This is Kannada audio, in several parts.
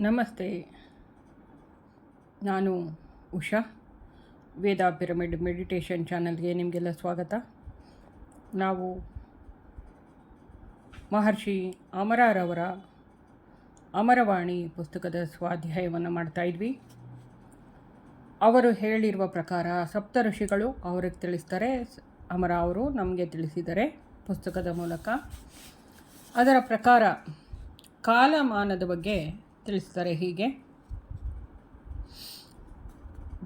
ನಮಸ್ತೆ. ನಾನು ಉಷಾ, ವೇದ ಪಿರಮಿಡ್ ಮೆಡಿಟೇಷನ್ ಚಾನಲ್ಗೆ ನಿಮಗೆಲ್ಲ ಸ್ವಾಗತ. ನಾವು ಮಹರ್ಷಿ ಅಮರಾರವರ ಅಮರವಾಣಿ ಪುಸ್ತಕದ ಸ್ವಾಧ್ಯಾಯವನ್ನು ಮಾಡ್ತಾ ಇದ್ವಿ. ಅವರು ಹೇಳಿರುವ ಪ್ರಕಾರ ಸಪ್ತ ಋಷಿಗಳು ಅವ್ರಿಗೆ ತಿಳಿಸ್ತಾರೆ, ಅಮರ ಅವರು ನಮಗೆ ತಿಳಿಸಿದ್ದಾರೆ ಪುಸ್ತಕದ ಮೂಲಕ. ಅದರ ಪ್ರಕಾರ ಕಾಲಮಾನದ ಬಗ್ಗೆ ತಿಳಿಸ್ತಾರೆ ಹೀಗೆ.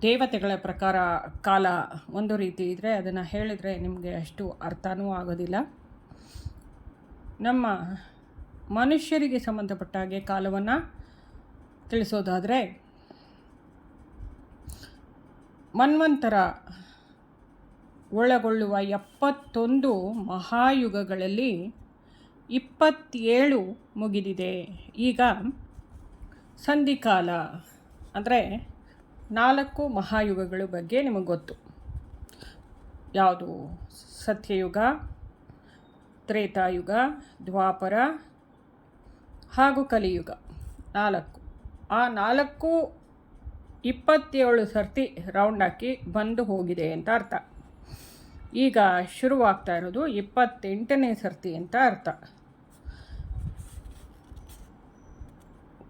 ದೇವತೆಗಳ ಪ್ರಕಾರ ಕಾಲ ಒಂದು ರೀತಿ ಇದ್ದರೆ ಅದನ್ನು ಹೇಳಿದರೆ ನಿಮಗೆ ಅಷ್ಟು ಅರ್ಥನೂ ಆಗೋದಿಲ್ಲ. ನಮ್ಮ ಮನುಷ್ಯರಿಗೆ ಸಂಬಂಧಪಟ್ಟ ಹಾಗೆ ಕಾಲವನ್ನು ತಿಳಿಸೋದಾದರೆ ಮನ್ವಂತರ ಒಳಗೊಳ್ಳುವ ಎಪ್ಪತ್ತೊಂದು ಮಹಾಯುಗಗಳಲ್ಲಿ ಇಪ್ಪತ್ತೇಳು ಮುಗಿದಿದೆ. ಈಗ ಸಂಧಿಕಾಲ ಅಂದರೆ ನಾಲ್ಕು ಮಹಾಯುಗಗಳ ಬಗ್ಗೆ ನಿಮಗೆ ಗೊತ್ತು. ಯಾವುದು? ಸತ್ಯಯುಗ, ತ್ರೇತಾಯುಗ, ದ್ವಾಪರ ಹಾಗೂ ಕಲಿಯುಗ. ನಾಲ್ಕು. ಆ ನಾಲ್ಕು ಇಪ್ಪತ್ತೇಳು ಸರ್ತಿ ರೌಂಡ್ ಹಾಕಿ ಬಂದು ಹೋಗಿದೆ ಅಂತ ಅರ್ಥ. ಈಗ ಶುರುವಾಗ್ತಾ ಇರೋದು ಇಪ್ಪತ್ತೆಂಟನೇ ಸರ್ತಿ ಅಂತ ಅರ್ಥ.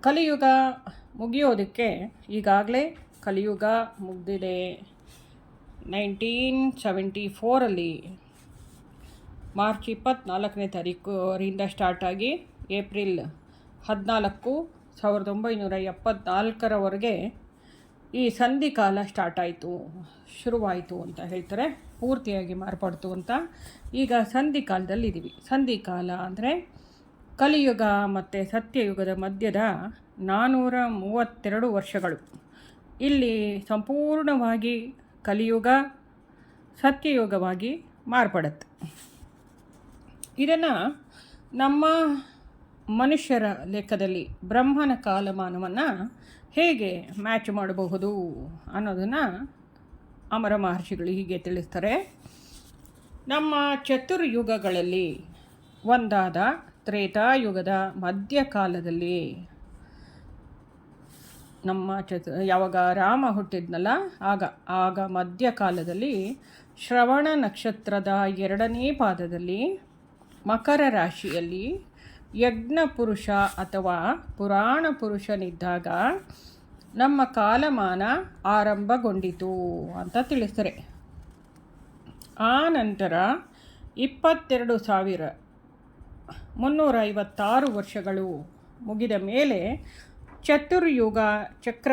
ಕಲಿಯುಗ ಮುಗಿಯೋದಕ್ಕೆ ಈಗಾಗಲೇ ಕಲಿಯುಗ ಮುಗಿದಿದೆ. ನೈನ್ಟೀನ್ ಸೆವೆಂಟಿ ಫೋರಲ್ಲಿ ಮಾರ್ಚ್ ಇಪ್ಪತ್ತ್ನಾಲ್ಕನೇ ತಾರೀಕುರಿಂದ ಸ್ಟಾರ್ಟ್ ಆಗಿ ಏಪ್ರಿಲ್ ಹದಿನಾಲ್ಕು ಸಾವಿರದ ಒಂಬೈನೂರ ಎಪ್ಪತ್ತ್ನಾಲ್ಕರವರೆಗೆ ಈ ಸಂಧಿಕಾಲ ಸ್ಟಾರ್ಟ್ ಆಯಿತು, ಶುರುವಾಯಿತು ಅಂತ ಹೇಳ್ತಾರೆ. ಪೂರ್ತಿಯಾಗಿ ಮಾರ್ಪಡ್ತು ಅಂತ ಈಗ ಸಂಧಿಕಾಲದಲ್ಲಿ ಸಂಧಿ ಸಂಧಿಕಾಲ ಅಂದರೆ ಕಲಿಯುಗ ಮತ್ತು ಸತ್ಯಯುಗದ ಮಧ್ಯದ ನಾನ್ನೂರ ಮೂವತ್ತೆರಡು ವರ್ಷಗಳು. ಇಲ್ಲಿ ಸಂಪೂರ್ಣವಾಗಿ ಕಲಿಯುಗ, ಸತ್ಯಯುಗವಾಗಿ ಮಾರ್ಪಡುತ್ತೆ. ಇದನ್ನು ನಮ್ಮ ಮನುಷ್ಯರ ಲೆಕ್ಕದಲ್ಲಿ ಬ್ರಹ್ಮನ ಕಾಲಮಾನವನ್ನು ಹೇಗೆ ಮ್ಯಾಚ್ ಮಾಡಬಹುದು ಅನ್ನೋದನ್ನು ಅಮರ ಮಹರ್ಷಿಗಳು ಹೀಗೆ ತಿಳಿಸ್ತಾರೆ. ನಮ್ಮ ಚತುರ್ಯುಗಗಳಲ್ಲಿ ಒಂದಾದ ತ್ರೇತಾಯುಗದ ಮಧ್ಯಕಾಲದಲ್ಲಿ ನಮ್ಮ ಚತು, ಯಾವಾಗ ರಾಮ ಹುಟ್ಟಿದ್ನಲ್ಲ, ಆಗ ಆಗ ಮಧ್ಯಕಾಲದಲ್ಲಿ ಶ್ರವಣ ನಕ್ಷತ್ರದ ಎರಡನೇ ಪಾದದಲ್ಲಿ ಮಕರ ರಾಶಿಯಲ್ಲಿ ಯಜ್ಞ ಪುರುಷ ಅಥವಾ ಪುರಾಣ ಪುರುಷನಿದ್ದಾಗ ನಮ್ಮ ಕಾಲಮಾನ ಆರಂಭಗೊಂಡಿತು ಅಂತ ತಿಳಿಸ್ತಾರೆ. ಆ ನಂತರ ಇಪ್ಪತ್ತೆರಡು ಸಾವಿರ ಮುನ್ನೂರ ಐವತ್ತಾರು ವರ್ಷಗಳು ಮುಗಿದ ಮೇಲೆ ಚತುರ್ಯುಗ ಚಕ್ರ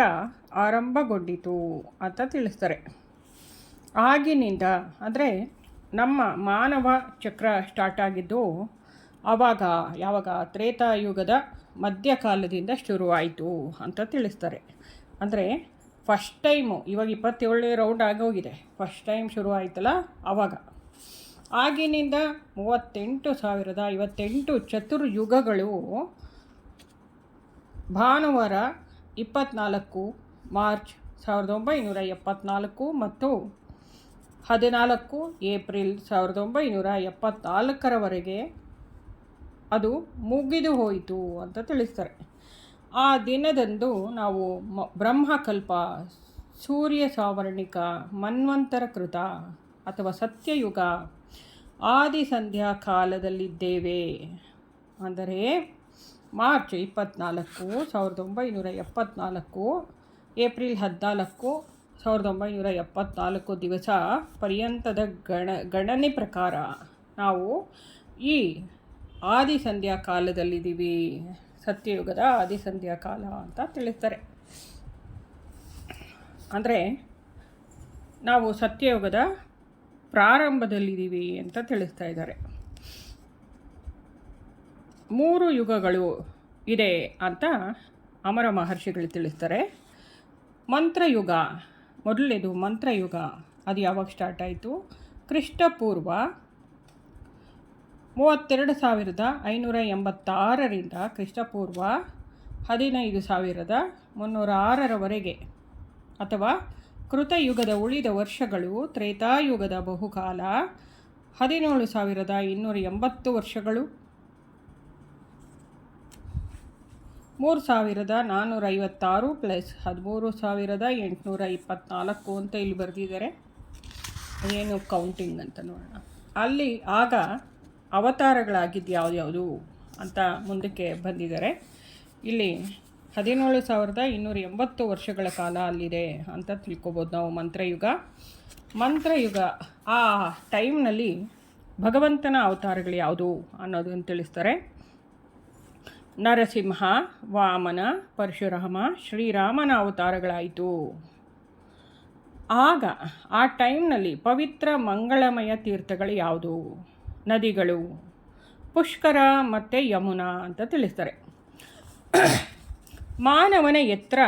ಆರಂಭಗೊಂಡಿತು ಅಂತ ತಿಳಿಸ್ತಾರೆ. ಆಗಿನಿಂದ ಅಂದರೆ ನಮ್ಮ ಮಾನವ ಚಕ್ರ ಸ್ಟಾರ್ಟ್ ಆಗಿದ್ದು ಆವಾಗ ಯಾವಾಗ ತ್ರೇತಾಯುಗದ ಮಧ್ಯಕಾಲದಿಂದ ಶುರುವಾಯಿತು ಅಂತ ತಿಳಿಸ್ತಾರೆ. ಅಂದರೆ ಫಸ್ಟ್ ಟೈಮು ಇವಾಗ ಇಪ್ಪತ್ತೇಳನೇ ರೌಂಡ್ ಆಗೋಗಿದೆ. ಫಸ್ಟ್ ಟೈಮ್ ಶುರುವಾಯಿತಲ್ಲ ಆವಾಗ ಆಗಿನಿಂದ ಮೂವತ್ತೆಂಟು ಸಾವಿರದ ಐವತ್ತೆಂಟು ಚತುರ್ಯುಗಗಳು ಭಾನುವಾರ ಇಪ್ಪತ್ತ್ನಾಲ್ಕು ಮಾರ್ಚ್ ಸಾವಿರದ ಒಂಬೈನೂರ ಎಪ್ಪತ್ತ್ನಾಲ್ಕು ಮತ್ತು ಹದಿನಾಲ್ಕು ಏಪ್ರಿಲ್ ಸಾವಿರದ ಒಂಬೈನೂರ ಎಪ್ಪತ್ತ್ನಾಲ್ಕರವರೆಗೆ ಅದು ಮುಗಿದು ಹೋಯಿತು ಅಂತ ತಿಳಿಸ್ತಾರೆ. ಆ ದಿನದಂದು ನಾವು ಮ, ಬ್ರಹ್ಮಕಲ್ಪ, ಸೂರ್ಯ ಸಾವರ್ಣಿಕ, ಮನ್ವಂತರ ಕೃತ ಅಥವಾ ಸತ್ಯಯುಗ ಆದಿಸಂಧ್ಯಾ ಕಾಲದಲ್ಲಿದ್ದೇವೆ ಅಂದರೆ ಮಾರ್ಚ್ ಇಪ್ಪತ್ತ್ನಾಲ್ಕು ಸಾವಿರದ ಒಂಬೈನೂರ ಎಪ್ಪತ್ತ್ನಾಲ್ಕು ಏಪ್ರಿಲ್ ಹದಿನಾಲ್ಕು, ಸಾವಿರದ ಒಂಬೈನೂರ ಎಪ್ಪತ್ತ್ನಾಲ್ಕು ದಿವಸ ಪರ್ಯಂತದ ಗಣ, ಗಣನೆ ಪ್ರಕಾರ ನಾವು ಈ ಆದಿಸಂಧ್ಯಾ ಕಾಲದಲ್ಲಿದ್ದೀವಿ ಸತ್ಯಯುಗದ ಆದಿಸಂಧ್ಯಾ ಕಾಲ ಅಂತ ತಿಳಿಸ್ತಾರೆ. ಅಂದರೆ ನಾವು ಸತ್ಯಯುಗದ ಪ್ರಾರಂಭದಲ್ಲಿದ್ದೀವಿ ಅಂತ ತಿಳಿಸ್ತಾ ಇದ್ದಾರೆ. ಮೂರು ಯುಗಗಳು ಇದೆ ಅಂತ ಅಮರ ಮಹರ್ಷಿಗಳು ತಿಳಿಸ್ತಾರೆ. ಮಂತ್ರಯುಗ, ಮೊದಲನೇದು ಮಂತ್ರಯುಗ, ಅದು ಯಾವಾಗ ಸ್ಟಾರ್ಟ್ ಆಯಿತು? ಕ್ರಿಸ್ತಪೂರ್ವ ಮೂವತ್ತೆರಡು ಸಾವಿರದ ಐನೂರ ಎಂಬತ್ತಾರರಿಂದ ಕ್ರಿಸ್ತಪೂರ್ವ ಹದಿನೈದು ಸಾವಿರದ ಮುನ್ನೂರ ಆರರವರೆಗೆ, ಅಥವಾ ಕೃತಯುಗದ ಉಳಿದ ವರ್ಷಗಳು ತ್ರೇತಾಯುಗದ ಬಹುಕಾಲ, ಹದಿನೇಳು ಸಾವಿರದ ಇನ್ನೂರ ಎಂಬತ್ತು ವರ್ಷಗಳು, ಮೂರು ಸಾವಿರದ ನಾನ್ನೂರ ಐವತ್ತಾರು ಪ್ಲಸ್ ಹದಿಮೂರು ಸಾವಿರದ ಎಂಟುನೂರ ಇಪ್ಪತ್ತ್ನಾಲ್ಕು ಅಂತ ಇಲ್ಲಿ ಬರೆದಿದ್ದಾರೆ. ಏನು ಕೌಂಟಿಂಗ್ ಅಂತ ನೋಡೋಣ. ಅಲ್ಲಿ ಆಗ ಅವತಾರಗಳಾಗಿದ್ದು ಯಾವ್ದ್ಯಾವುದು ಅಂತ ಮುಂದಕ್ಕೆ ಬಂದಿದ್ದಾರೆ. ಇಲ್ಲಿ ಹದಿನೇಳು ಸಾವಿರದ ಇನ್ನೂರ ಎಂಬತ್ತು ವರ್ಷಗಳ ಕಾಲ ಅಲ್ಲಿದೆ ಅಂತ ತಿಳ್ಕೊಬೋದು ನಾವು ಮಂತ್ರಯುಗ. ಮಂತ್ರಯುಗ ಆ ಟೈಮ್ನಲ್ಲಿ ಭಗವಂತನ ಅವತಾರಗಳು ಯಾವುದು ಅನ್ನೋದನ್ನು ತಿಳಿಸ್ತಾರೆ. ನರಸಿಂಹ, ವಾಮನ, ಪರಶುರಾಮ, ಶ್ರೀರಾಮನ ಅವತಾರಗಳಾಯಿತು. ಆಗ ಆ ಟೈಮ್ನಲ್ಲಿ ಪವಿತ್ರ ಮಂಗಳಮಯ ತೀರ್ಥಗಳು ಯಾವುದು? ನದಿಗಳು, ಪುಷ್ಕರ ಮತ್ತು ಯಮುನಾ ಅಂತ ತಿಳಿಸ್ತಾರೆ. ಮಾನವನ ಎತ್ತರ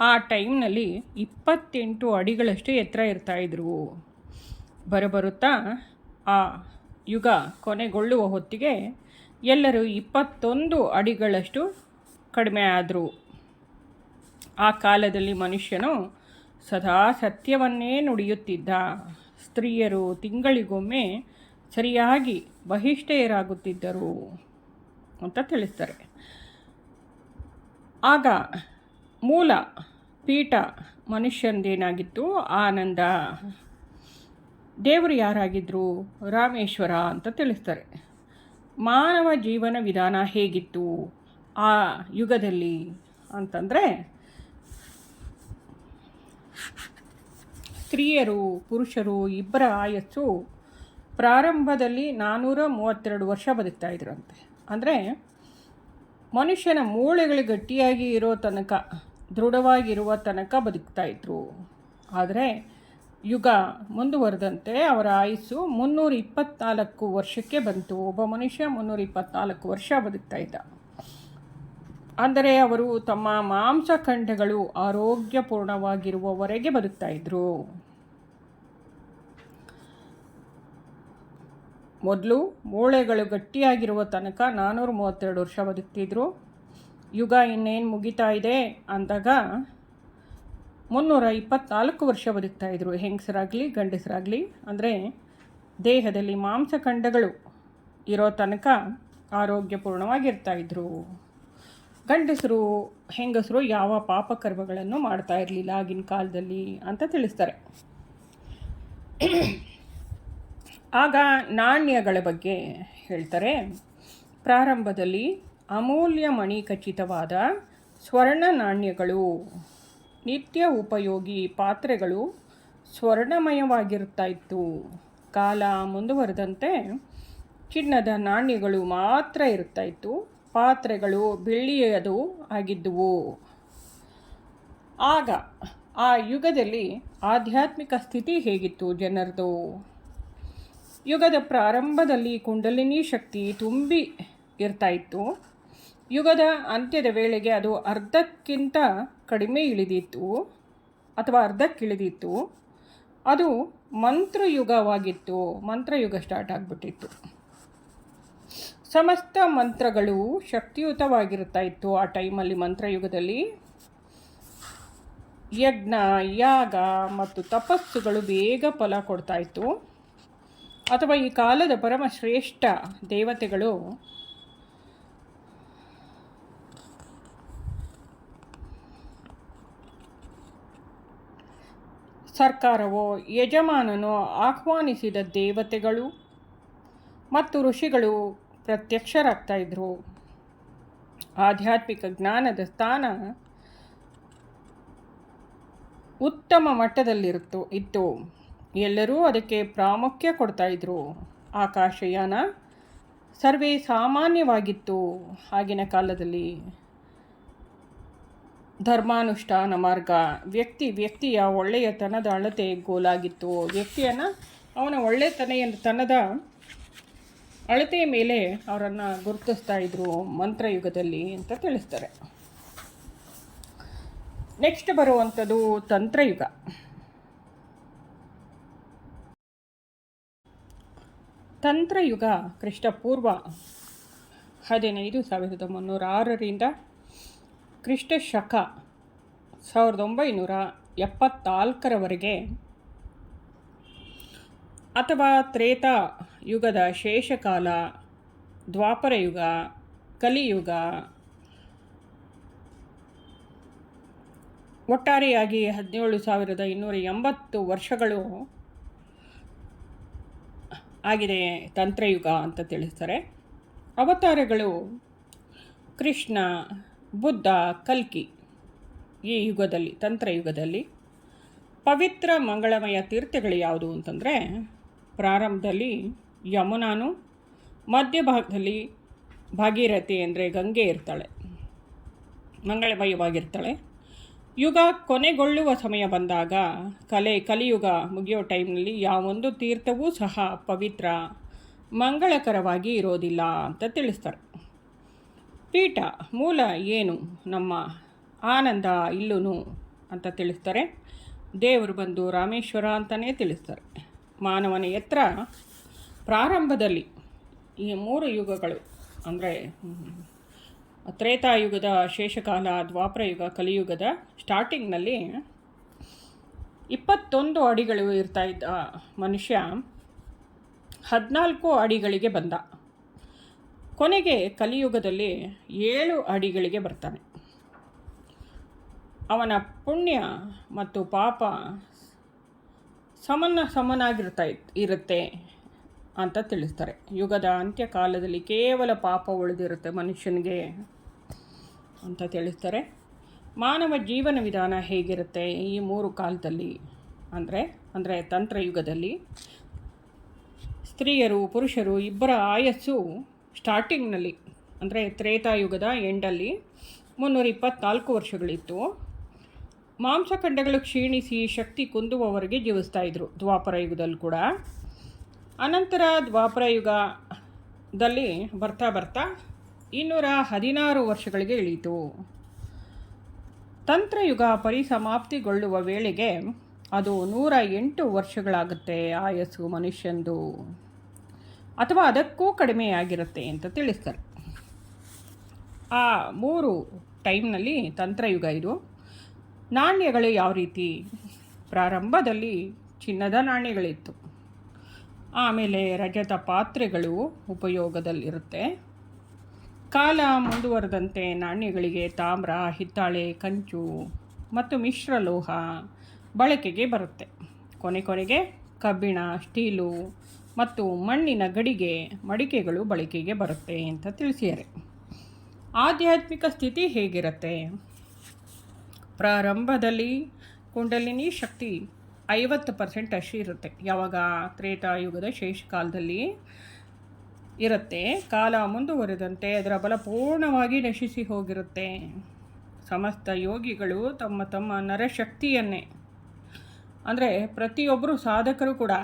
ಆ ಟೈಮ್ನಲ್ಲಿ ಇಪ್ಪತ್ತೆಂಟು ಅಡಿಗಳಷ್ಟು ಎತ್ತರ ಇರ್ತಾಯಿದ್ರು ಬರಬರುತ್ತಾ ಆ ಯುಗ ಕೊನೆಗೊಳ್ಳುವ ಹೊತ್ತಿಗೆ ಎಲ್ಲರೂ ಇಪ್ಪತ್ತೊಂದು ಅಡಿಗಳಷ್ಟು ಕಡಿಮೆ ಆದರು. ಆ ಕಾಲದಲ್ಲಿ ಮನುಷ್ಯನು ಸದಾ ಸತ್ಯವನ್ನೇ ನುಡಿಯುತ್ತಿದ್ದ. ಸ್ತ್ರೀಯರು ತಿಂಗಳಿಗೊಮ್ಮೆ ಸರಿಯಾಗಿ ಬಹಿಷ್ಠೆಯರಾಗುತ್ತಿದ್ದರು ಅಂತ ತಿಳಿಸ್ತಾರೆ. ಆಗ ಮೂಲ ಪೀಠ ಮನುಷ್ಯನದೇನಾಗಿತ್ತು ಆನಂದ. ದೇವರು ಯಾರಾಗಿದ್ದರು ರಾಮೇಶ್ವರ ಅಂತ ತಿಳಿಸ್ತಾರೆ. ಮಾನವ ಜೀವನ ವಿಧಾನ ಹೇಗಿತ್ತು ಆ ಯುಗದಲ್ಲಿ ಅಂತಂದರೆ, ಸ್ತ್ರೀಯರು, ಪುರುಷರು ಇಬ್ಬರ ಆಯಸ್ಸು ಪ್ರಾರಂಭದಲ್ಲಿ ನಾನ್ನೂರ ಮೂವತ್ತೆರಡು ವರ್ಷ ಬದುಕ್ತಾ ಇದ್ರಂತೆ. ಅಂದರೆ ಮನುಷ್ಯನ ಮೂಳೆಗಳು ಗಟ್ಟಿಯಾಗಿ ಇರೋ ತನಕ, ದೃಢವಾಗಿರುವ ತನಕ ಬದುಕ್ತಾ ಇದ್ರು. ಆದರೆ ಯುಗ ಮುಂದುವರೆದಂತೆ ಅವರ ಆಯಸ್ಸು ಮುನ್ನೂರ ಇಪ್ಪತ್ನಾಲ್ಕು ವರ್ಷಕ್ಕೆ ಬಂತು. ಒಬ್ಬ ಮನುಷ್ಯ ಮುನ್ನೂರ ಇಪ್ಪತ್ನಾಲ್ಕು ವರ್ಷ ಬದುಕ್ತಾ ಇದ್ದ. ಅಂದರೆ ಅವರು ತಮ್ಮ ಮಾಂಸಖಂಡಗಳು ಆರೋಗ್ಯಪೂರ್ಣವಾಗಿರುವವರೆಗೆ ಬದುಕ್ತಾ ಮೊದಲು ಮೂಳೆಗಳು ಗಟ್ಟಿಯಾಗಿರುವ ತನಕ ನಾನ್ನೂರ ಮೂವತ್ತೆರಡು ವರ್ಷ ಬದುಕ್ತಿದ್ರು. ಯುಗ ಇನ್ನೇನು ಮುಗಿತಾ ಇದೆ ಅಂದಾಗ ಮುನ್ನೂರ ಇಪ್ಪತ್ನಾಲ್ಕು ವರ್ಷ ಬದುಕ್ತಾಯಿದ್ರು ಹೆಂಗಸರಾಗಲಿ, ಗಂಡಸರಾಗಲಿ, ಅಂದರೆ ದೇಹದಲ್ಲಿ ಮಾಂಸಖಂಡಗಳು ಇರೋ ತನಕ ಆರೋಗ್ಯಪೂರ್ಣವಾಗಿರ್ತಾಯಿದ್ರು ಗಂಡಸರು, ಹೆಂಗಸರು ಯಾವ ಪಾಪಕರ್ಮಗಳನ್ನು ಮಾಡ್ತಾ ಇರಲಿಲ್ಲ ಆಗಿನ ಕಾಲದಲ್ಲಿ ಅಂತ ತಿಳಿಸ್ತಾರೆ. ಆಗ ನಾಣ್ಯಗಳ ಬಗ್ಗೆ ಹೇಳ್ತಾರೆ. ಪ್ರಾರಂಭದಲ್ಲಿ ಅಮೂಲ್ಯ ಮಣಿ ಖಚಿತವಾದ ಸ್ವರ್ಣ ನಾಣ್ಯಗಳು, ನಿತ್ಯ ಉಪಯೋಗಿ ಪಾತ್ರೆಗಳು ಸ್ವರ್ಣಮಯವಾಗಿರ್ತಾ ಇತ್ತು. ಕಾಲ ಮುಂದುವರೆದಂತೆ ಚಿನ್ನದ ನಾಣ್ಯಗಳು ಮಾತ್ರ ಇರ್ತಾ ಇತ್ತು. ಪಾತ್ರೆಗಳು ಬೆಳ್ಳಿಯದು ಆಗಿದ್ದುವು. ಆಗ ಆ ಯುಗದಲ್ಲಿ ಆಧ್ಯಾತ್ಮಿಕ ಸ್ಥಿತಿ ಹೇಗಿತ್ತು ಜನರದು? ಯುಗದ ಪ್ರಾರಂಭದಲ್ಲಿ ಕುಂಡಲಿನಿ ಶಕ್ತಿ ತುಂಬಿ ಇರ್ತಾ ಇತ್ತು. ಯುಗದ ಅಂತ್ಯದ ವೇಳೆಗೆ ಅದು ಅರ್ಧಕ್ಕಿಂತ ಕಡಿಮೆ ಇಳಿದಿತ್ತು ಅಥವಾ ಅರ್ಧಕ್ಕಿಳಿದಿತ್ತು. ಅದು ಮಂತ್ರಯುಗವಾಗಿತ್ತು. ಮಂತ್ರಯುಗ ಸ್ಟಾರ್ಟ್ ಆಗಿಬಿಟ್ಟಿತ್ತು. ಸಮಸ್ತ ಮಂತ್ರಗಳು ಶಕ್ತಿಯುತವಾಗಿರ್ತಾ ಇತ್ತು ಆ ಟೈಮಲ್ಲಿ ಮಂತ್ರಯುಗದಲ್ಲಿ. ಯಜ್ಞ, ಯಾಗ ಮತ್ತು ತಪಸ್ಸುಗಳು ಬೇಗ ಫಲ ಕೊಡ್ತಾ ಇತ್ತು. ಅಥವಾ ಈ ಕಾಲದ ಪರಮ ಶ್ರೇಷ್ಠ ದೇವತೆಗಳು? ಸರ್ಕಾರವೋ, ಯಜಮಾನನೋ ಆಹ್ವಾನಿಸಿದ ದೇವತೆಗಳು ಮತ್ತು ಋಷಿಗಳು ಪ್ರತ್ಯಕ್ಷರಾಗ್ತಾಯಿದ್ರು ಆಧ್ಯಾತ್ಮಿಕ ಜ್ಞಾನದ ಸ್ಥಾನ ಉತ್ತಮ ಮಟ್ಟದಲ್ಲಿರುತ್ತು, ಇತ್ತು. ಎಲ್ಲರೂ ಅದಕ್ಕೆ ಪ್ರಾಮುಖ್ಯ ಕೊಡ್ತಾಯಿದ್ರು ಆಕಾಶಯಾನ ಸರ್ವೇ ಸಾಮಾನ್ಯವಾಗಿತ್ತು ಆಗಿನ ಕಾಲದಲ್ಲಿ. ಧರ್ಮಾನುಷ್ಠಾನ ಮಾರ್ಗ. ವ್ಯಕ್ತಿ ವ್ಯಕ್ತಿಯ ಒಳ್ಳೆಯತನದ ಅಳತೆ ಗೋಲಾಗಿತ್ತು. ವ್ಯಕ್ತಿಯನ್ನು ಅವನ ಒಳ್ಳೆತನೆಯ ತನದ ಅಳತೆಯ ಮೇಲೆ ಅವರನ್ನು ಗುರುತಿಸ್ತಾ ಇದ್ರು ಮಂತ್ರಯುಗದಲ್ಲಿ ಅಂತ ತಿಳಿಸ್ತಾರೆ. ನೆಕ್ಸ್ಟ್ ಬರುವಂಥದ್ದು ತಂತ್ರಯುಗ. ತಂತ್ರಯುಗ ಕ್ರಿಸ್ತಪೂರ್ವ ಹದಿನೈದು ಸಾವಿರದ ಮುನ್ನೂರ ಆರರಿಂದ ಕ್ರಿಸ್ತ ಶಕ ಸಾವಿರದ ಒಂಬೈನೂರ ಎಪ್ಪತ್ತಾಲ್ಕರವರೆಗೆ ಅಥವಾ ತ್ರೇತ ಯುಗದ ಶೇಷಕಾಲ ದ್ವಾಪರ ಯುಗ ಕಲಿಯುಗ ಒಟ್ಟಾರೆಯಾಗಿ ಹದಿನೇಳು ಸಾವಿರದ ಇನ್ನೂರ ಎಂಬತ್ತು ವರ್ಷಗಳು ಆಗಿದೆ ತಂತ್ರಯುಗ ಅಂತ ತಿಳಿಸ್ತಾರೆ. ಅವತಾರಗಳು ಕೃಷ್ಣ, ಬುದ್ಧ, ಕಲ್ಕಿ ಈ ಯುಗದಲ್ಲಿ, ತಂತ್ರಯುಗದಲ್ಲಿ. ಪವಿತ್ರ ಮಂಗಳಮಯ ತೀರ್ಥಗಳು ಯಾವುದು ಅಂತಂದರೆ ಪ್ರಾರಂಭದಲ್ಲಿ ಯಮುನಾನು, ಮಧ್ಯಭಾಗದಲ್ಲಿ ಭಾಗೀರಥಿ ಅಂದರೆ ಗಂಗೆ ಇರ್ತಾಳೆ, ಮಂಗಳಮಯವಾಗಿರ್ತಾಳೆ. ಯುಗ ಕೊನೆಗೊಳ್ಳುವ ಸಮಯ ಬಂದಾಗ ಕಲೆ, ಕಲಿಯುಗ ಮುಗಿಯೋ ಟೈಮ್ನಲ್ಲಿ ಯಾವೊಂದು ತೀರ್ಥವೂ ಸಹ ಪವಿತ್ರ, ಮಂಗಳಕರವಾಗಿ ಇರೋದಿಲ್ಲ ಅಂತ ತಿಳಿಸ್ತಾರೆ. ಪೀಠ ಮೂಲ ಏನು? ನಮ್ಮ ಆನಂದ ಇಲ್ಲೂ ಅಂತ ತಿಳಿಸ್ತಾರೆ. ದೇವರು ಬಂದು ರಾಮೇಶ್ವರ ಅಂತಲೇ ತಿಳಿಸ್ತಾರೆ. ಮಾನವನ ಎತ್ತರ ಪ್ರಾರಂಭದಲ್ಲಿ ಈ ಮೂರು ಯುಗಗಳು, ಅಂದರೆ ತ್ರೇತಾಯುಗದ ಶೇಷಕಾಲ ದ್ವಾಪರಯುಗ ಕಲಿಯುಗದ ಸ್ಟಾರ್ಟಿಂಗ್ನಲ್ಲಿ ಇಪ್ಪತ್ತೊಂದು ಅಡಿಗಳು ಇರ್ತಾ ಇದ್ದ ಮನುಷ್ಯ ಹದಿನಾಲ್ಕು ಅಡಿಗಳಿಗೆ ಬಂದ. ಕೊನೆಗೆ ಕಲಿಯುಗದಲ್ಲಿ ಏಳು ಅಡಿಗಳಿಗೆ ಬರ್ತಾನೆ. ಅವನ ಪುಣ್ಯ ಮತ್ತು ಪಾಪ ಸಮನ ಸಮನಾಗಿರ್ತಾ ಇರುತ್ತೆ ಅಂತ ತಿಳಿಸ್ತಾರೆ. ಯುಗದ ಅಂತ್ಯಕಾಲದಲ್ಲಿ ಕೇವಲ ಪಾಪ ಉಳಿದಿರುತ್ತೆ ಮನುಷ್ಯನಿಗೆ. ಅಂತ ತಿಳಿಸ್ತಾರೆ. ಮಾನವ ಜೀವನ ವಿಧಾನ ಹೇಗಿರುತ್ತೆ ಈ ಮೂರು ಕಾಲದಲ್ಲಿ? ಅಂದರೆ ಅಂದರೆ ತಂತ್ರಯುಗದಲ್ಲಿ ಸ್ತ್ರೀಯರು, ಪುರುಷರು ಇಬ್ಬರ ಆಯಸ್ಸು ಸ್ಟಾರ್ಟಿಂಗ್ನಲ್ಲಿ ಅಂದರೆ ತ್ರೇತಾಯುಗದ ಎಂಡಲ್ಲಿ ಮುನ್ನೂರ ಇಪ್ಪತ್ತ್ನಾಲ್ಕು ವರ್ಷಗಳಿತ್ತು ಮಾಂಸಖಂಡಗಳು ಕ್ಷೀಣಿಸಿ ಶಕ್ತಿ ಕುಂದುವವರೆಗೆ ಜೀವಿಸ್ತಾ ಇದ್ರು ದ್ವಾಪರ ಯುಗದಲ್ಲಿ ಕೂಡ. ಅನಂತರ ದ್ವಾಪರ ಯುಗದಲ್ಲಿ ಬರ್ತಾ ಬರ್ತಾ ಇನ್ನೂರ ಹದಿನಾರು ವರ್ಷಗಳಿಗೆ ಇಳಿತು ತಂತ್ರಯುಗ ಪರಿಸಮಾಪ್ತಿಗೊಳ್ಳುವ ವೇಳೆಗೆ ಅದು ನೂರ ಎಂಟು ವರ್ಷಗಳಾಗುತ್ತೆ ಆಯಸ್ಸು ಮನುಷ್ಯಂದು. ಅಥವಾ ಅದಕ್ಕೂ ಕಡಿಮೆಯಾಗಿರುತ್ತೆ ಅಂತ ತಿಳಿಸ್ತಾರೆ. ಆ ಮೂರು ಟೈಮ್ನಲ್ಲಿ ತಂತ್ರಯುಗ ಇದು. ನಾಣ್ಯಗಳು ಯಾವ ರೀತಿ? ಪ್ರಾರಂಭದಲ್ಲಿ ಚಿನ್ನದ ನಾಣ್ಯಗಳಿತ್ತು. ಆಮೇಲೆ ರಜತ ಪಾತ್ರೆಗಳು ಉಪಯೋಗದಲ್ಲಿರುತ್ತೆ. ಕಾಲ ಮುಂದುವರೆದಂತೆ ನಾಣ್ಯಗಳಿಗೆ ತಾಮ್ರ, ಹಿತ್ತಾಳೆ, ಕಂಚು ಮತ್ತು ಮಿಶ್ರಲೋಹ ಬಳಕೆಗೆ ಬರುತ್ತೆ. ಕೊನೆ ಕೊನೆಗೆ ಕಬ್ಬಿಣ, ಸ್ಟೀಲು ಮತ್ತು ಮಣ್ಣಿನ ಗಡಿಗೆ ಮಡಿಕೆಗಳು ಬಳಕೆಗೆ ಬರುತ್ತೆ ಅಂತ ತಿಳಿಸಿದರೆ ಆಧ್ಯಾತ್ಮಿಕ ಸ್ಥಿತಿ ಹೇಗಿರುತ್ತೆ? ಪ್ರಾರಂಭದಲ್ಲಿ ಕುಂಡಲಿನಿ ಶಕ್ತಿ ಐವತ್ತು ಪರ್ಸೆಂಟ್ ಅಷ್ಟು ಇರುತ್ತೆ. ಯಾವಾಗ ತ್ರೇತಾಯುಗದ ಶೇಷಕಾಲದಲ್ಲಿ ಇರುತ್ತೆ. ಕಾಲ ಮುಂದುವರೆದಂತೆ ಅದರ ಬಲ ಪೂರ್ಣವಾಗಿ ನಶಿಸಿ ಹೋಗಿರುತ್ತೆ. ಸಮಸ್ತ ಯೋಗಿಗಳು ತಮ್ಮ ತಮ್ಮ ನರಶಕ್ತಿಯನ್ನೇ. ಅಂದರೆ ಪ್ರತಿಯೊಬ್ಬರು ಸಾಧಕರು ಕೂಡ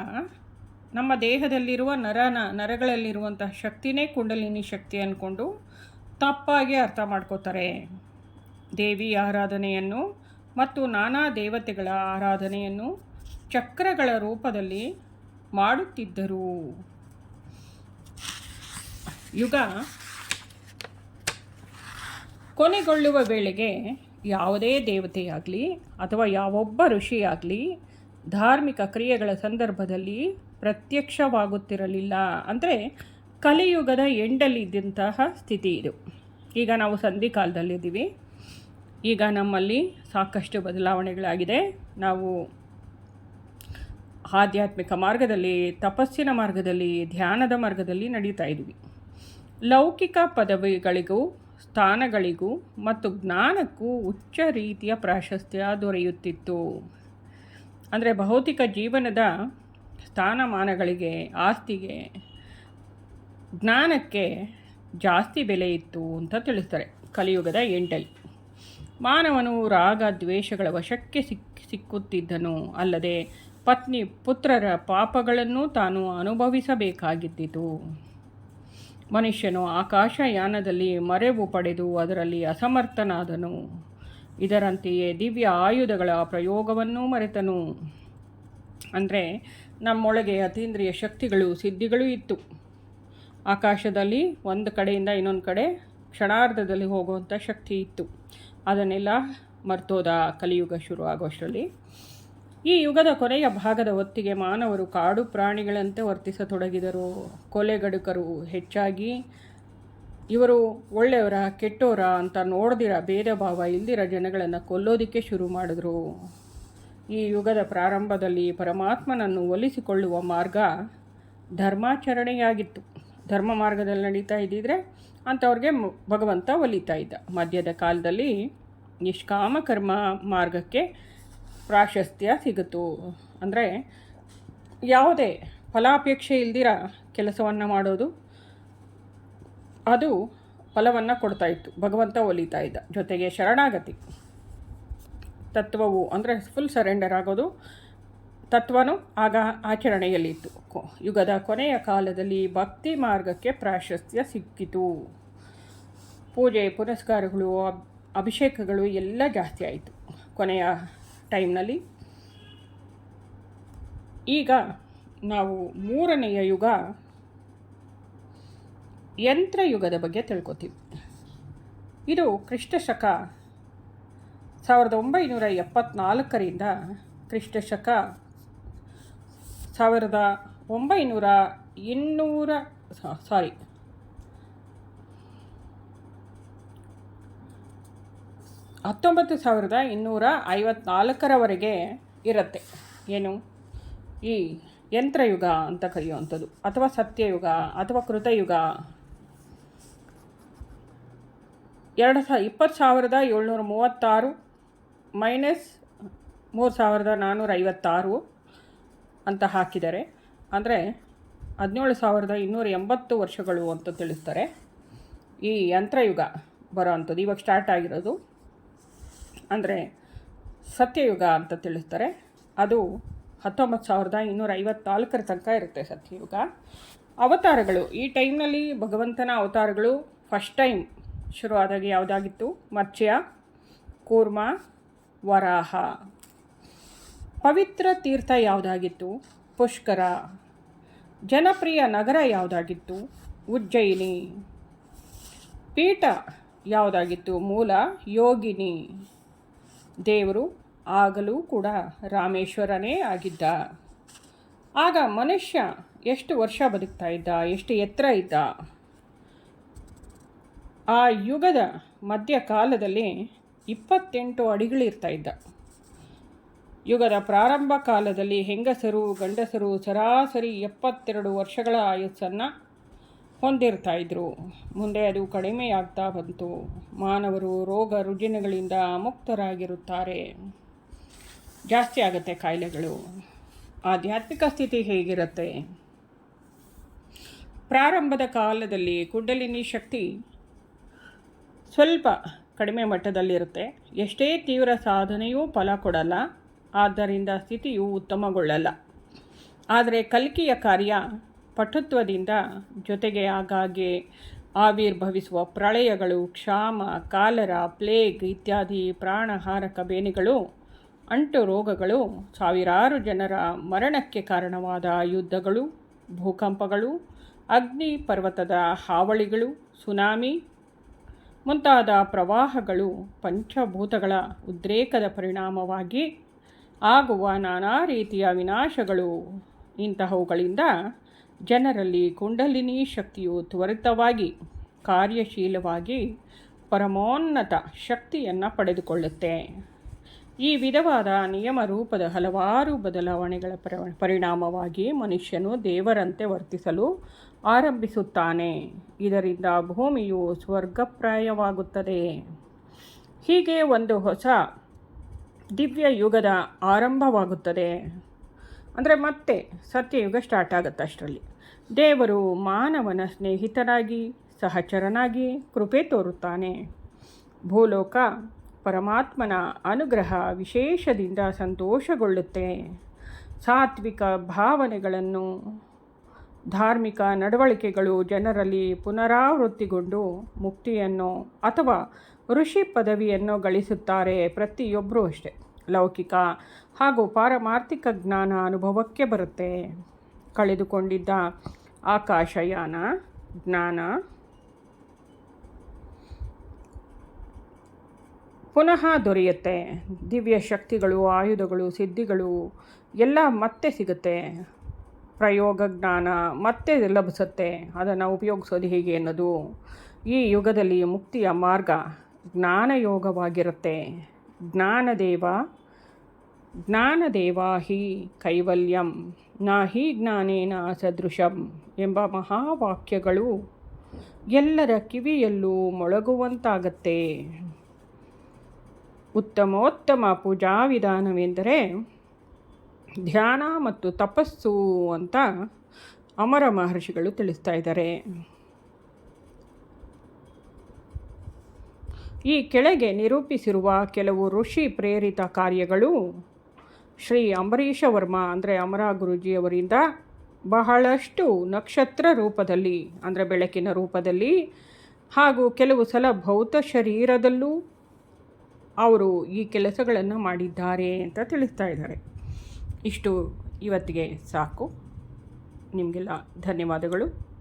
ನಮ್ಮ ದೇಹದಲ್ಲಿರುವ ನರನ ನರಗಳಲ್ಲಿರುವಂತಹ ಶಕ್ತಿನೇ ಕುಂಡಲಿನಿ ಶಕ್ತಿ ಅಂದ್ಕೊಂಡು ತಪ್ಪಾಗಿ ಅರ್ಥ ಮಾಡ್ಕೋತಾರೆ. ದೇವಿ ಆರಾಧನೆಯನ್ನು ಮತ್ತು ನಾನಾ ದೇವತೆಗಳ ಆರಾಧನೆಯನ್ನು ಚಕ್ರಗಳ ರೂಪದಲ್ಲಿ ಮಾಡುತ್ತಿದ್ದರು. ಯುಗ ಕೊನೆಗೊಳ್ಳುವ ವೇಳೆಗೆ ಯಾವುದೇ ದೇವತೆಯಾಗಲಿ ಅಥವಾ ಯಾವೊಬ್ಬ ಋಷಿಯಾಗಲಿ ಧಾರ್ಮಿಕ ಕ್ರಿಯೆಗಳ ಸಂದರ್ಭದಲ್ಲಿ ಪ್ರತ್ಯಕ್ಷವಾಗುತ್ತಿರಲಿಲ್ಲ ಅಂದರೆ ಕಲಿಯುಗದ ಎಂಡಲ್ಲಿದ್ದಂತಹ ಸ್ಥಿತಿ ಇದು. ಈಗ ನಾವು ಸಂಧಿ ಕಾಲದಲ್ಲಿದ್ದೀವಿ. ಈಗ ನಮ್ಮಲ್ಲಿ ಸಾಕಷ್ಟು ಬದಲಾವಣೆಗಳಾಗಿದೆ. ನಾವು ಆಧ್ಯಾತ್ಮಿಕ ಮಾರ್ಗದಲ್ಲಿ, ತಪಸ್ಸಿನ ಮಾರ್ಗದಲ್ಲಿ, ಧ್ಯಾನದ ಮಾರ್ಗದಲ್ಲಿ ನಡೀತಾ ಇದ್ವಿ ಲೌಕಿಕ ಪದವಿಗಳಿಗೂ, ಸ್ಥಾನಗಳಿಗೂ ಮತ್ತು ಜ್ಞಾನಕ್ಕೂ ಉಚ್ಚ ರೀತಿಯ ಪ್ರಾಶಸ್ತ್ಯ ದೊರೆಯುತ್ತಿತ್ತು. ಅಂದರೆ ಭೌತಿಕ ಜೀವನದ ಸ್ಥಾನಮಾನಗಳಿಗೆ, ಆಸ್ತಿಗೆ, ಜ್ಞಾನಕ್ಕೆ ಜಾಸ್ತಿ ಬೆಲೆ ಇತ್ತು ಅಂತ ತಿಳಿಸ್ತಾರೆ ಕಲಿಯುಗದ ಎಂಟಲ್ಲಿ. ಮಾನವನು ರಾಗ ದ್ವೇಷಗಳ ವಶಕ್ಕೆ ಸಿಕ್, ಸಿಕ್ಕುತ್ತಿದ್ದನು. ಅಲ್ಲದೆ ಪತ್ನಿ ಪುತ್ರರ ಪಾಪಗಳನ್ನು ತಾನು ಅನುಭವಿಸಬೇಕಾಗಿದ್ದಿತು. ಮನುಷ್ಯನು ಆಕಾಶಯಾನದಲ್ಲಿ ಮರೆವು ಪಡೆದು ಅದರಲ್ಲಿ ಅಸಮರ್ಥನಾದನು. ಇದರಂತೆಯೇ ದಿವ್ಯ ಆಯುಧಗಳ ಪ್ರಯೋಗವನ್ನೂ ಮರೆತನು. ಅಂದರೆ ನಮ್ಮೊಳಗೆ ಅತೀಂದ್ರಿಯ ಶಕ್ತಿಗಳು ಸಿದ್ಧಿಗಳು ಇತ್ತು. ಆಕಾಶದಲ್ಲಿ ಒಂದು ಕಡೆಯಿಂದ ಇನ್ನೊಂದು ಕಡೆ ಕ್ಷಣಾರ್ಧದಲ್ಲಿ ಹೋಗುವಂಥ ಶಕ್ತಿ ಇತ್ತು. ಅದನ್ನೆಲ್ಲ ಮರ್ತೋದ ಕಲಿಯುಗ ಶುರು ಆಗೋಷ್ಟರಲ್ಲಿ ಈ ಯುಗದ ಕೊನೆಯ ಭಾಗದ ಹೊತ್ತಿಗೆ ಮಾನವರು ಕಾಡು ಪ್ರಾಣಿಗಳಂತೆ ವರ್ತಿಸತೊಡಗಿದರು. ಕೊಲೆಗಡುಕರು ಹೆಚ್ಚಾಗಿ, ಇವರು ಒಳ್ಳೆಯವರ, ಕೆಟ್ಟೋರ ಅಂತ ನೋಡ್ದಿರ, ಭೇದ ಭಾವ ಇಲ್ದಿರ ಜನಗಳನ್ನು ಕೊಲ್ಲೋದಕ್ಕೆ ಶುರು ಮಾಡಿದ್ರು. ಈ ಯುಗದ ಪ್ರಾರಂಭದಲ್ಲಿ ಪರಮಾತ್ಮನನ್ನು ಒಲಿಸಿಕೊಳ್ಳುವ ಮಾರ್ಗ ಧರ್ಮಾಚರಣೆಯಾಗಿತ್ತು. ಧರ್ಮ ಮಾರ್ಗದಲ್ಲಿ ನಡೀತಾ ಇದ್ದಿದ್ರೆ ಅಂಥವ್ರಿಗೆ ಭಗವಂತ ಒಲಿತಾ ಇದ್ದ. ಮಧ್ಯದ ಕಾಲದಲ್ಲಿ ನಿಷ್ಕಾಮ ಕರ್ಮ ಮಾರ್ಗಕ್ಕೆ ಪ್ರಾಶಸ್ತ್ಯ ಸಿಗುತ್ತು. ಅಂದರೆ ಯಾವುದೇ ಫಲಾಪೇಕ್ಷೆ ಇಲ್ದಿರ ಕೆಲಸವನ್ನು ಮಾಡೋದು, ಅದು ಫಲವನ್ನು ಕೊಡ್ತಾ ಇತ್ತು. ಭಗವಂತ ಒಲಿತಾ ಇದ್ದ. ಜೊತೆಗೆ ಶರಣಾಗತಿ. ತತ್ವವು ಅಂದರೆ ಫುಲ್ ಸರೆಂಡರ್ ಆಗೋದು, ತತ್ವನು ಆಗ ಆಚರಣೆಯಲ್ಲಿತ್ತು. ಯುಗದ ಕೊನೆಯ ಕಾಲದಲ್ಲಿ ಭಕ್ತಿ ಮಾರ್ಗಕ್ಕೆ ಪ್ರಾಶಸ್ತ್ಯ ಸಿಕ್ಕಿತು. ಪೂಜೆ, ಪುನಸ್ಕಾರಗಳು ಅಭಿಷೇಕಗಳು ಎಲ್ಲ ಜಾಸ್ತಿ ಆಯಿತು. ಕೊನೆಯ ಟೈಮ್ನಲ್ಲಿ. ಈಗ ನಾವು ಮೂರನೆಯ ಯುಗ ಯಂತ್ರಯುಗದ ಬಗ್ಗೆ ತಿಳ್ಕೊತೀವಿ. ಇದು ಕ್ರಿಸ್ತಶಕ ಸಾವಿರದ ಒಂಬೈನೂರ ಎಪ್ಪತ್ನಾಲ್ಕರಿಂದ ಕ್ರಿಸ್ತಶಕ ಸಾವಿರದ ಒಂಬೈನೂರ ಇನ್ನೂರ ಸಾರಿ ಹತ್ತೊಂಬತ್ತು ಸಾವಿರದ ಇನ್ನೂರ ಐವತ್ನಾಲ್ಕರವರೆಗೆ ಇರುತ್ತೆ. ಏನು? ಈ ಯಂತ್ರಯುಗ ಅಂತ ಕರೆಯುವಂಥದ್ದು, ಅಥವಾ ಸತ್ಯಯುಗ, ಅಥವಾ ಕೃತಯುಗ. ಎರಡು ಸಾ, ಇಪ್ಪತ್ತು ಸಾವಿರದ ಏಳ್ನೂರ ಮೂವತ್ತಾರು ಮೈನಸ್ ಮೂರು ಸಾವಿರದ ನಾನ್ನೂರ ಐವತ್ತಾರು ಅಂತ ಹಾಕಿದ್ದಾರೆ ಅಂದರೆ ಹದಿನೇಳು ಸಾವಿರದ ಇನ್ನೂರ ಎಂಬತ್ತು ವರ್ಷಗಳು ಅಂತ ತಿಳಿಸ್ತಾರೆ. ಈ ಯಂತ್ರಯುಗ ಬರೋ ಅಂಥದ್ದು ಇವಾಗ ಸ್ಟಾರ್ಟ್ ಆಗಿರೋದು ಅಂದರೆ ಸತ್ಯಯುಗ ಅಂತ ತಿಳಿಸ್ತಾರೆ. ಅದು ಹತ್ತೊಂಬತ್ತು ಸಾವಿರದ ಇನ್ನೂರ ಐವತ್ನಾಲ್ಕರ ತನಕ ಇರುತ್ತೆ ಸತ್ಯಯುಗ. ಅವತಾರಗಳು, ಈ ಟೈಮ್ನಲ್ಲಿ ಭಗವಂತನ ಅವತಾರಗಳು ಫಸ್ಟ್ ಟೈಮ್ ಶುರುವಾದಾಗ ಯಾವುದಾಗಿತ್ತು? ಮತ್ಸ್ಯ ಕೂರ್ಮ, ವರಾಹ. ಪವಿತ್ರ ತೀರ್ಥ ಯಾವುದಾಗಿತ್ತು? ಪುಷ್ಕರ. ಜನಪ್ರಿಯ ನಗರ ಯಾವುದಾಗಿತ್ತು? ಉಜ್ಜಯಿನಿ. ಪೀಠ ಯಾವುದಾಗಿತ್ತು? ಮೂಲ ಯೋಗಿನಿ. ದೇವರು ಆಗಲೂ ಕೂಡ ರಾಮೇಶ್ವರನೇ ಆಗಿದ್ದ. ಆಗ ಮನುಷ್ಯ ಎಷ್ಟು ವರ್ಷ ಬದುಕ್ತಾ ಇದ್ದ, ಎಷ್ಟು ಎತ್ತರ ಇದ್ದ? ಆ ಯುಗದ ಮಧ್ಯಕಾಲದಲ್ಲಿ ಇಪ್ಪತ್ತೆಂಟು ಅಡಿಗಳಿರ್ತಾ ಇದ್ದ. ಯುಗದ ಪ್ರಾರಂಭ ಕಾಲದಲ್ಲಿ ಹೆಂಗಸರು, ಗಂಡಸರು ಸರಾಸರಿ ಎಪ್ಪತ್ತೆರಡು ವರ್ಷಗಳ ಆಯಸ್ಸನ್ನು ಹೊಂದಿರ್ತಾ ಇದ್ರು ಮುಂದೆ ಅದು ಕಡಿಮೆಯಾಗ್ತಾ ಬಂತು. ಮಾನವರು ರೋಗ ರುಜಿನಗಳಿಂದ ಮುಕ್ತರಾಗಿರುತ್ತಾರೆ. ಜಾಸ್ತಿ ಆಗುತ್ತೆ ಕಾಯಿಲೆಗಳು. ಆಧ್ಯಾತ್ಮಿಕ ಸ್ಥಿತಿ ಹೇಗಿರುತ್ತೆ? ಪ್ರಾರಂಭದ ಕಾಲದಲ್ಲಿ ಕುಂಡಲಿನಿ ಶಕ್ತಿ ಸ್ವಲ್ಪ ಕಡಿಮೆ ಮಟ್ಟದಲ್ಲಿರುತ್ತೆ. ಎಷ್ಟೇ ತೀವ್ರ ಸಾಧನೆಯೂ ಫಲ ಕೊಡಲ್ಲ. ಆದ್ದರಿಂದ ಸ್ಥಿತಿಯು ಉತ್ತಮಗೊಳ್ಳಲ್ಲ. ಆದರೆ ಕಲ್ಕಿಯ ಕಾರ್ಯ ಪಟುತ್ವದಿಂದ ಜೊತೆಗೆ ಆಗಾಗ್ಗೆ ಆವಿರ್ಭವಿಸುವ ಪ್ರಳಯಗಳು, ಕ್ಷಾಮ, ಕಾಲರ, ಪ್ಲೇಗ್ ಇತ್ಯಾದಿ ಪ್ರಾಣಹಾರಕ ಬೇನೆಗಳು, ಅಂಟು ರೋಗಗಳು, ಸಾವಿರಾರು ಜನರ ಮರಣಕ್ಕೆ ಕಾರಣವಾದ ಯುದ್ಧಗಳು, ಭೂಕಂಪಗಳು, ಅಗ್ನಿ ಪರ್ವತದ ಹಾವಳಿಗಳು, ಸುನಾಮಿ ಮುಂತಾದ ಪ್ರವಾಹಗಳು ಪಂಚಭೂತಗಳ ಉದ್ರೇಕದ ಪರಿಣಾಮವಾಗಿ ಆಗುವ ನಾನಾ ರೀತಿಯ ವಿನಾಶಗಳು ಇಂತಹವುಗಳಿಂದ ಜನರಲ್ಲಿ ಕುಂಡಲಿನಿ ಶಕ್ತಿಯು ತ್ವರಿತವಾಗಿ ಕಾರ್ಯಶೀಲವಾಗಿ ಪರಮೋನ್ನತ ಶಕ್ತಿಯನ್ನು ಪಡೆದುಕೊಳ್ಳುತ್ತೆ. ಈ ವಿಧವಾದ ನಿಯಮ ರೂಪದ ಹಲವಾರು ಬದಲಾವಣೆಗಳ ಪರ, ಪರಿಣಾಮವಾಗಿ ಮನುಷ್ಯನು ದೇವರಂತೆ ವರ್ತಿಸಲು ಆರಂಭಿಸುತ್ತಾನೆ. ಇದರಿಂದ ಭೂಮಿಯು ಸ್ವರ್ಗಪ್ರಾಯವಾಗುತ್ತದೆ. ಹೀಗೆ ಒಂದು ಹೊಸ ದಿವ್ಯ ಯುಗದ ಆರಂಭವಾಗುತ್ತದೆ. ಅಂದರೆ ಮತ್ತೆ ಸತ್ಯಯುಗ ಸ್ಟಾರ್ಟ್ ಆಗುತ್ತೆ ಅಷ್ಟರಲ್ಲಿ. ದೇವರು ಮಾನವನ ಸ್ನೇಹಿತನಾಗಿ, ಸಹಚರನಾಗಿ ಕೃಪೆ ತೋರುತ್ತಾನೆ. ಭೂಲೋಕ ಪರಮಾತ್ಮನ ಅನುಗ್ರಹ ವಿಶೇಷದಿಂದ ಸಂತೋಷಗೊಳ್ಳುತ್ತೆ. ಸಾತ್ವಿಕ ಭಾವನೆಗಳನ್ನು, ಧಾರ್ಮಿಕ ನಡವಳಿಕೆಗಳು ಜನರಲ್ಲಿ ಪುನರಾವೃತ್ತಿಗೊಂಡು ಮುಕ್ತಿಯನ್ನು ಅಥವಾ ಋಷಿ ಪದವಿಯನ್ನು ಗಳಿಸುತ್ತಾರೆ ಪ್ರತಿಯೊಬ್ಬರೂ ಅಷ್ಟೆ. ಲೌಕಿಕ ಹಾಗೂ ಪಾರಮಾರ್ಥಿಕ ಜ್ಞಾನ ಅನುಭವಕ್ಕೆ ಬರುತ್ತೆ. ಕಳೆದುಕೊಂಡಿದ್ದ ಆಕಾಶಯಾನ ಜ್ಞಾನ. ಪುನಃ ದೊರೆಯುತ್ತೆ. ದಿವ್ಯ ಶಕ್ತಿಗಳು, ಆಯುಧಗಳು, ಸಿದ್ಧಿಗಳು ಎಲ್ಲ ಮತ್ತೆ ಸಿಗುತ್ತೆ. ಪ್ರಯೋಗ ಜ್ಞಾನ ಮತ್ತೆ ಲಭಿಸುತ್ತೆ. ಅದನ್ನು ಉಪಯೋಗಿಸೋದು ಹೇಗೆ ಅನ್ನೋದು ಈ ಯುಗದಲ್ಲಿ ಮುಕ್ತಿಯ ಮಾರ್ಗ ಜ್ಞಾನಯೋಗವಾಗಿರುತ್ತೆ. ಜ್ಞಾನದೇವ ಜ್ಞಾನದೇವ ಹಿ ಕೈವಲ್ಯಂ ನಾ ಹಿ ಜ್ಞಾನೇನ ಸದೃಶಂ ಎಂಬ ಮಹಾವಾಕ್ಯಗಳು ಎಲ್ಲರ ಕಿವಿಯಲ್ಲೂ ಮೊಳಗುವಂತಾಗತ್ತೆ. ಉತ್ತಮೋತ್ತಮ ಪೂಜಾ ವಿಧಾನವೆಂದರೆ ಧ್ಯಾನ ಮತ್ತು ತಪಸ್ಸು ಅಂತ ಅಮರ ಮಹರ್ಷಿಗಳು ತಿಳಿಸ್ತಾ ಇದ್ದಾರೆ. ಈ ಕೆಳಗೆ ನಿರೂಪಿಸಿರುವ ಕೆಲವು ಋಷಿ ಪ್ರೇರಿತ ಕಾರ್ಯಗಳು ಶ್ರೀ ಅಂಬರೀಷ ವರ್ಮ ಅಂದರೆ ಅಮರ ಗುರುಜಿಯವರಿಂದ ಬಹಳಷ್ಟು ನಕ್ಷತ್ರ ರೂಪದಲ್ಲಿ, ಅಂದರೆ ಬೆಳಕಿನ ರೂಪದಲ್ಲಿ, ಹಾಗೂ ಕೆಲವು ಸಲ ಭೌತ ಶರೀರದಲ್ಲೂ ಅವರು ಈ ಕೆಲಸಗಳನ್ನು ಮಾಡಿದ್ದಾರೆ ಅಂತ ತಿಳಿಸ್ತಾ ಇದ್ದಾರೆ. ಇಷ್ಟು ಇವತ್ತಿಗೆ ಸಾಕು. ನಿಮಗೆಲ್ಲ ಧನ್ಯವಾದಗಳು.